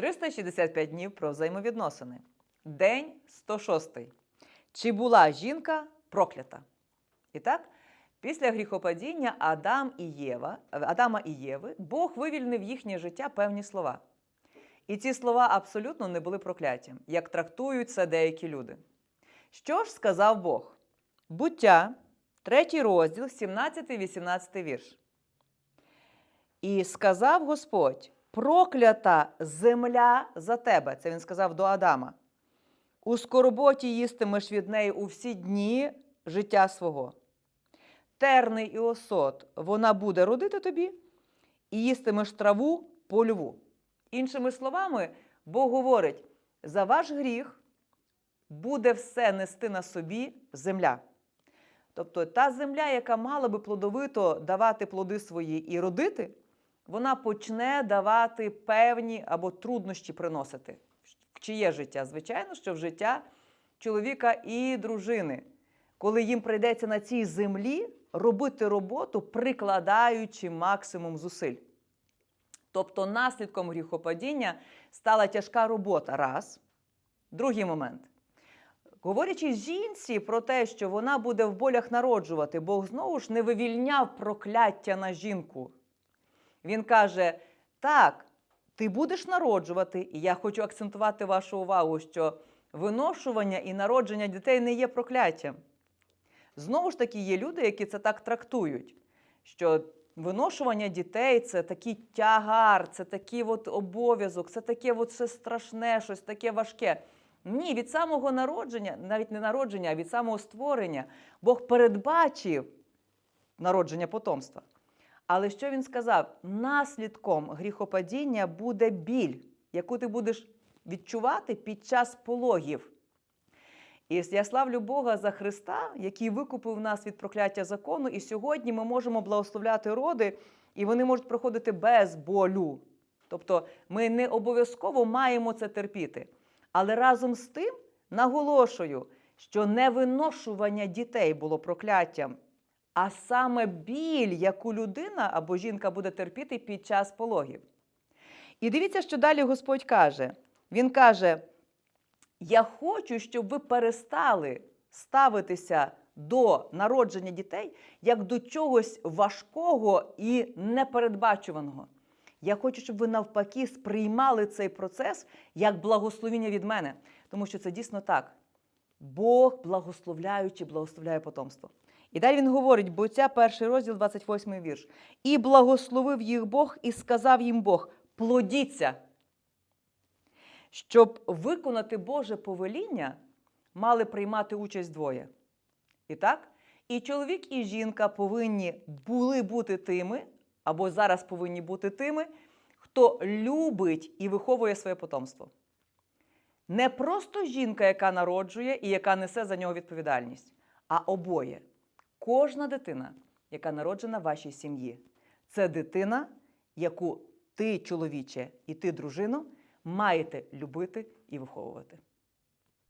365 днів про взаємовідносини. День 106. Чи була жінка проклята? І так, після гріхопадіння Адам і Єва, Адама і Єви Бог вивільнив їхнє життя певні слова. І ці слова абсолютно не були прокляттям, як трактують це деякі люди. Що ж сказав Бог? Буття, третій розділ, 17-18 вірш. І сказав Господь: проклята земля за тебе. Це він сказав до Адама. У скорботі їстимеш від неї у всі дні життя свого. Терний і осот вона буде родити тобі, і їстимеш траву польову. Іншими словами, Бог говорить: за ваш гріх буде все нести на собі земля. Тобто та земля, яка мала би плодовито давати плоди свої і родити, вона почне давати певні або труднощі приносити. В чиє життя? Звичайно, що в життя чоловіка і дружини, коли їм прийдеться на цій землі робити роботу, прикладаючи максимум зусиль. Тобто наслідком гріхопадіння стала тяжка робота. Раз. Другий момент. Говорячи жінці про те, що вона буде в болях народжувати, Бог знову ж не вивільняв прокляття на жінку. Він каже: так, ти будеш народжувати, і я хочу акцентувати вашу увагу, що виношування і народження дітей не є прокляттям. Знову ж таки, є люди, які це так трактують, що виношування дітей це такий тягар, це такий от обов'язок, це таке от все страшне, щось таке важке. Ні, від самого народження, навіть не народження, а від самого створення, Бог передбачив народження потомства. Але що він сказав? Наслідком гріхопадіння буде біль, яку ти будеш відчувати під час пологів. І я славлю Бога за Христа, який викупив нас від прокляття закону, і сьогодні ми можемо благословляти роди, і вони можуть проходити без болю. Тобто ми не обов'язково маємо це терпіти. Але разом з тим наголошую, що не виношування дітей було прокляттям, а саме біль, яку людина або жінка буде терпіти під час пологів. І дивіться, що далі Господь каже: Він каже: Я хочу, щоб ви перестали ставитися до народження дітей як до чогось важкого і непередбачуваного. Я хочу, щоб ви навпаки сприймали цей процес як благословіння від мене, тому що це дійсно так. Бог, благословляючи, благословляє потомство. І далі він говорить, бо ця перший розділ, 28 вірш. І благословив їх Бог, і сказав їм Бог: плодіться. Щоб виконати Боже повеління, мали приймати участь двоє. І так, і чоловік, і жінка повинні були бути тими, або зараз повинні бути тими, хто любить і виховує своє потомство. Не просто жінка, яка народжує і яка несе за нього відповідальність, а обоє. Кожна дитина, яка народжена в вашій сім'ї, це дитина, яку ти, чоловіче, і ти, дружино, маєте любити і виховувати.